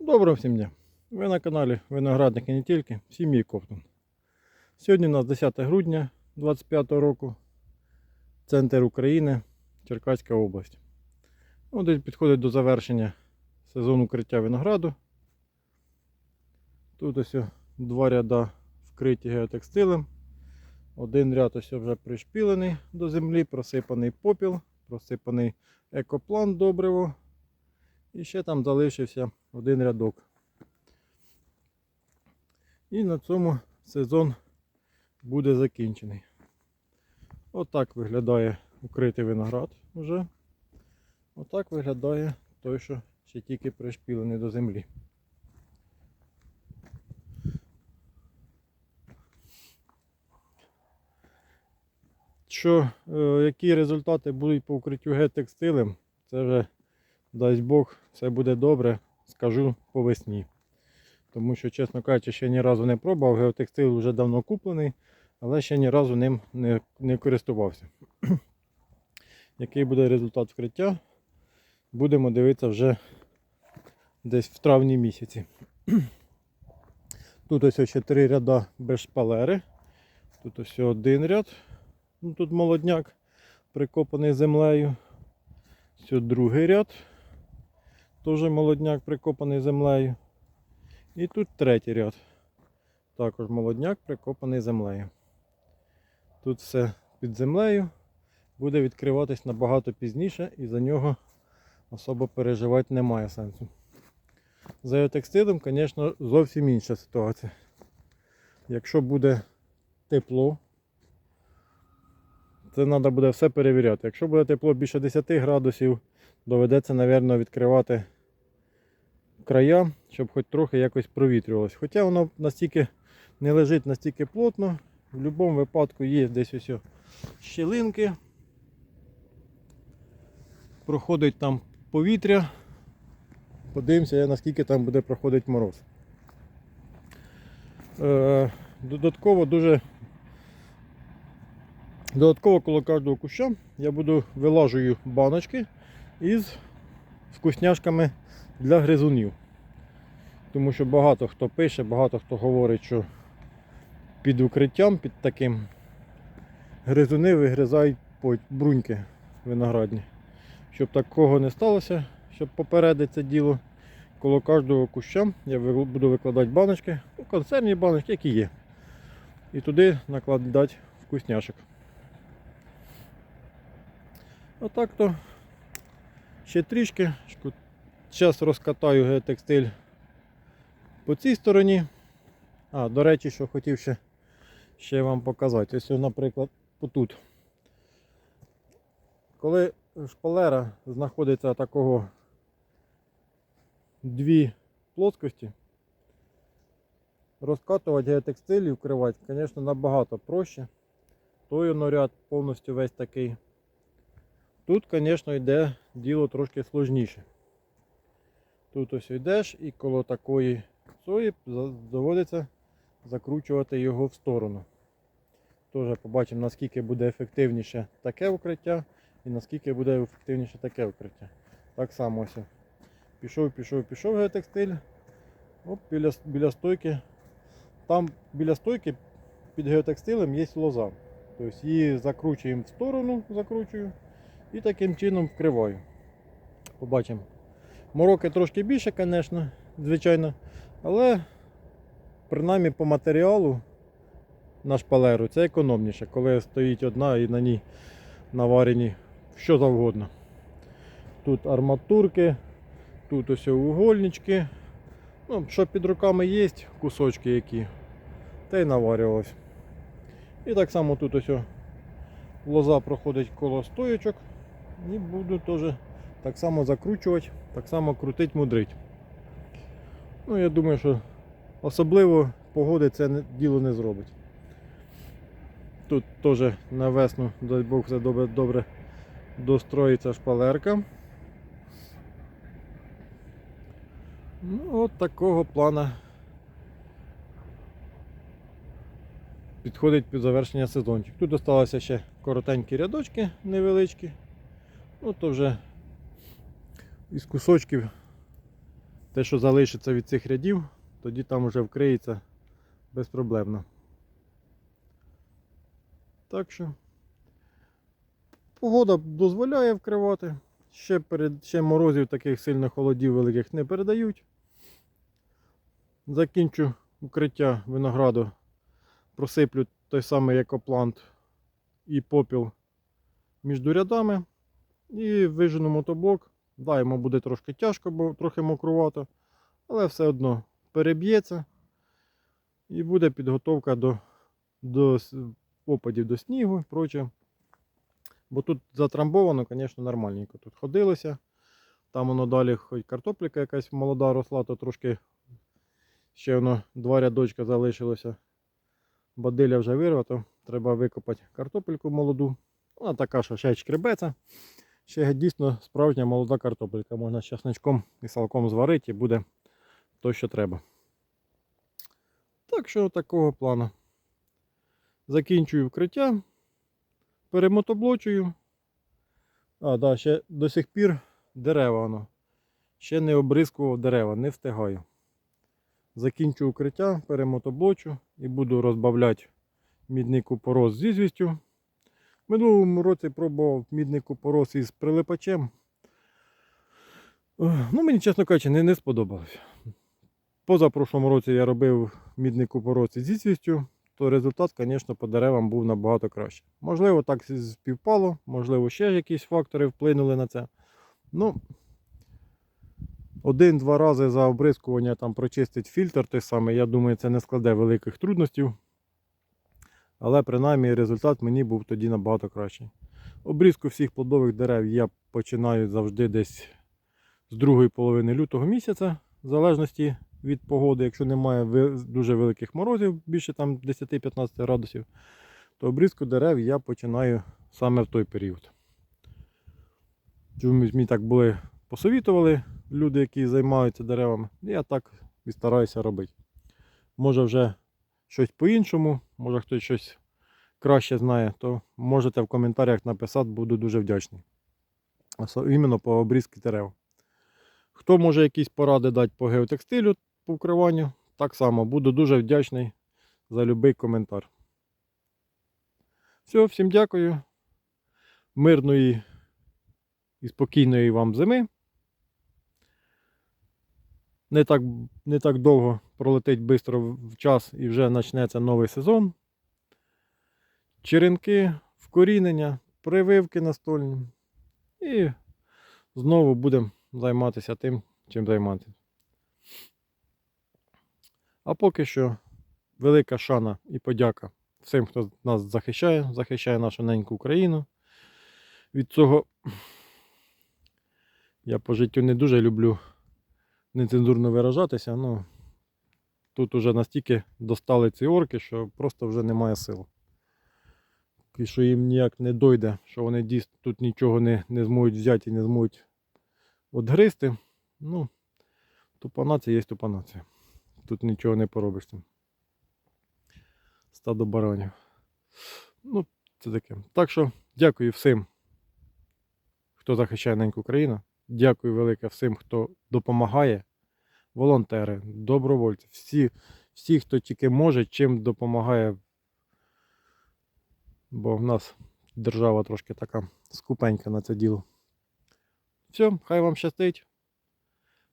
Доброго всім дня! Ви на каналі Виноградник і не тільки, сім'ї Коптон. Сьогодні у нас 10 грудня 2025 року, центр України, Черкаська область. Ну, десь підходить до завершення сезону укриття винограду. Тут ось два ряда вкриті геотекстилем. Один ряд ось вже пришпілений до землі, просипаний попіл, просипаний екоплан добриво. І ще там залишився один рядок. І на цьому сезон буде закінчений. Отак виглядає укритий виноград вже. Отак виглядає той, що ще тільки пришпілений до землі. Що, е, які результати будуть по укриттю геотекстилем, це вже дасть Бог, все буде добре, скажу по весні. Тому що, чесно кажучи, ще ні разу не пробував. Геотекстил вже давно куплений, але ще ні разу ним не, не користувався. Який буде результат вкриття, будемо дивитися вже десь в травні місяці. Тут ось ще три ряда без шпалери. Тут ось один ряд. Ну, тут молодняк прикопаний землею. Ось другий ряд. Теж молодняк прикопаний землею. І тут третій ряд. Також молодняк прикопаний землею. Тут все під землею. Буде відкриватись набагато пізніше і за нього особо переживати немає сенсу. За еотекстилем, звісно, зовсім інша ситуація. Якщо буде тепло, це треба буде все перевіряти. Якщо буде тепло більше 10 градусів, доведеться, мабуть, відкривати края, щоб хоч трохи якось провітрювалося. Хоча воно настільки не лежить настільки плотно, в будь-якому випадку є десь ось щілинки. Проходить там повітря. Подивимося, наскільки там буде проходити мороз. Е, додатково дуже Додатково коло кожного куща я буду вилажую баночки із вкусняшками для гризунів. Тому що багато хто пише, багато хто говорить, що під укриттям, під таким гризуни вигризають бруньки виноградні. Щоб такого не сталося, щоб попередити це діло, коло кожного куща я буду викладати баночки, ну, консервні баночки, які є. І туди накладати вкусняшок. Отак то ще трішки. Зараз розкатаю геотекстиль по цій стороні. А, до речі, що хотів ще, ще вам показати. Ось, наприклад, отут. Коли шпалера знаходиться такого дві плоскості, розкатувати геотекстиль і вкривати, звісно, набагато проще. Той воно ряд повністю весь такий. Тут, звісно, йде діло трошки сложніше. Тут ось йдеш і коло такої сої за- доводиться закручувати його в сторону. Теж побачимо, наскільки буде ефективніше таке укриття і наскільки буде ефективніше таке укриття. Так само ось. Пішов, пішов, пішов геотекстиль. Оп, біля, біля стойки. Там біля стойки під геотекстилем є лоза. Тобто її закручуємо в сторону, закручую. І таким чином вкриваю. Побачимо. Мороки трошки більше, звісно, звичайно. Але принаймні по матеріалу на шпалеру це економніше, коли стоїть одна і на ній наварені що завгодно. Тут арматурки, тут ось угольнички. Ну, що під руками є, кусочки які, та й наварювалось. І так само тут ось лоза проходить коло стоєчок і буду теж так само закручувати, так само крутить, мудрить. Ну, я думаю, що особливо погоди це діло не зробить. Тут теж на весну, дай Бог, все добре, добре достроїться шпалерка. Ну, от такого плана підходить під завершення сезончик. Тут залишилися ще коротенькі рядочки невеличкі. Ну то вже із кусочків те, що залишиться від цих рядів, тоді там вже вкриється безпроблемно. Так що погода дозволяє вкривати. Ще, перед, ще морозів таких сильно холодів великих не передають. Закінчу укриття винограду, просиплю той самий екоплант і попіл між рядами. І вижену мотоблок. Да, йому буде трошки тяжко, бо трохи мокрувато, але все одно переб'ється і буде підготовка до, до опадів до снігу проче. Бо тут затрамбовано, звісно, нормальненько. Тут ходилося. Там воно далі хоч картопліка якась молода росла, то трошки ще воно два рядочка залишилося. Бадиля вже вирва, то треба викопати картопельку молоду. Вона така, що ще й шкребеться. Ще дійсно справжня молода картопелька. Можна з часничком і салком зварити і буде то, що треба. Так що такого плану. Закінчую вкриття, перемотоблочую. А, да, ще до сих пір дерева воно. Ще не обрискував дерева, не встигаю. Закінчу укриття, перемотоблочу і буду розбавляти мідний купорос з ізвістю. Минулому році пробував мідний купорос із прилипачем. Ну, мені, чесно кажучи, не, не сподобалося. Позапрошлому році я робив мідний купорос із ізвістю, то результат, звісно, по деревам був набагато краще. Можливо, так співпало, можливо, ще якісь фактори вплинули на це. Ну, один-два рази за обрискування там прочистить фільтр той самий, я думаю, це не складе великих трудностей. Але принаймні результат мені був тоді набагато кращий. Обрізку всіх плодових дерев я починаю завжди десь з другої половини лютого місяця, в залежності від погоди, якщо немає дуже великих морозів, більше там 10-15 градусів, то обрізку дерев я починаю саме в той період. Чомусь мені так були посовітували люди, які займаються деревами. Я так і стараюся робити. Може вже щось по-іншому, може хтось щось краще знає, то можете в коментарях написати, буду дуже вдячний. Іменно по обрізці дерев. Хто може якісь поради дати по геотекстилю по вкриванню, так само буду дуже вдячний за будь-який коментар. Все, всім дякую. Мирної і спокійної вам зими. Не так, не так довго пролетить швидко в час і вже почнеться новий сезон. Черенки, вкорінення, прививки настольні. І знову будемо займатися тим, чим займатися. А поки що велика шана і подяка всім, хто нас захищає, захищає нашу неньку Україну. Від цього я по життю не дуже люблю нецензурно виражатися. Ну, тут уже настільки достали ці орки, що просто вже немає сил. І що їм ніяк не дойде, що вони дійсно тут нічого не, не зможуть взяти і не зможуть отгризти. Ну, тупанація є тупанація. Тут нічого не поробиш. Стадо баранів. Ну, це таке. Так що дякую всім, хто захищає неньку Україну. Дякую велике всім, хто допомагає. Волонтери, добровольці, всі, всі, хто тільки може, чим допомагає. Бо в нас держава трошки така скупенька на це діло. Все, хай вам щастить.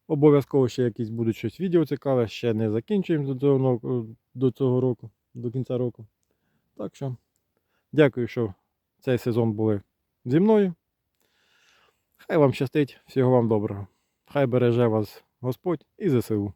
Обов'язково ще якісь будуть щось відео цікаве, ще не закінчуємо до цього, до цього року, до кінця року. Так що, дякую, що цей сезон були зі мною. Хай вам щастить, всього вам доброго. Хай береже вас Господь і ЗСУ.